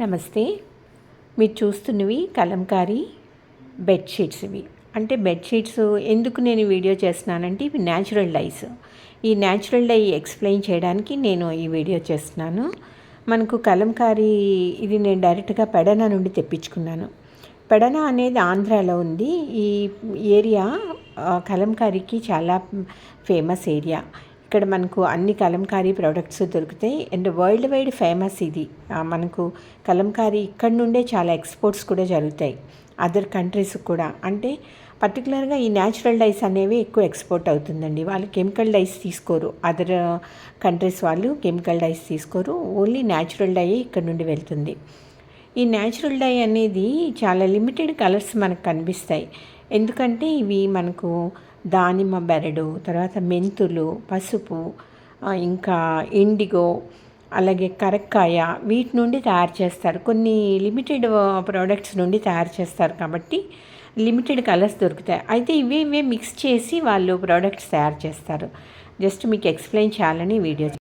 నమస్తే. మీరు చూస్తున్నవి కలంకారీ బెడ్షీట్స్ ఇవి అంటే బెడ్షీట్స్ ఎందుకు నేను వీడియో చేస్తున్నానంటే ఇవి న్యాచురల్ డైస్. ఈ న్యాచురల్ డై ఎక్స్ప్లెయిన్ చేయడానికి నేను ఈ వీడియో చేస్తున్నాను. మనకు కలంకారీ ఇది నేను డైరెక్ట్గా పెడన నుండి తెప్పించుకున్నాను. పెడన అనేది ఆంధ్రాలో ఉంది. ఈ ఏరియా కలంకారీకి చాలా ఫేమస్ ఏరియా. ఇక్కడ మనకు అన్ని కలంకారీ ప్రోడక్ట్స్ దొరుకుతాయి. అండ్ వరల్డ్ వైడ్ ఫేమస్ ఇది మనకు కలంకారీ ఇక్కడ నుండే చాలా ఎక్స్పోర్ట్స్ కూడా జరుగుతాయి. అదర్ కంట్రీస్ కూడా. అంటే పర్టికులర్గా ఈ న్యాచురల్ డైస్ అనేవి ఎక్కువ ఎక్స్పోర్ట్ అవుతుందండి. వాళ్ళు కెమికల్ డైస్ తీసుకోరు. అదర్ కంట్రీస్ వాళ్ళు కెమికల్ డైస్ తీసుకోరు. ఓన్లీ న్యాచురల్ డై ఇక్కడ నుండి వెళ్తుంది. ఈ న్యాచురల్ డై అనేది చాలా లిమిటెడ్ కలర్స్ మనకు కనిపిస్తాయి. ఎందుకంటే ఇవి మనకు దానిమ్మ బెరడు తర్వాత మెంతులు పసుపు ఇంకా ఇండిగో అలాగే కరక్కాయ వీటి నుండి తయారు చేస్తారు. కొన్ని లిమిటెడ్ ప్రోడక్ట్స్ నుండి తయారు చేస్తారు కాబట్టి లిమిటెడ్ కలర్స్ దొరుకుతాయి. అయితే ఇవే ఇవే మిక్స్ చేసి వాళ్ళు ప్రోడక్ట్స్ తయారు చేస్తారు. జస్ట్ మీకు ఎక్స్ప్లెయిన్ చేయాలని వీడియో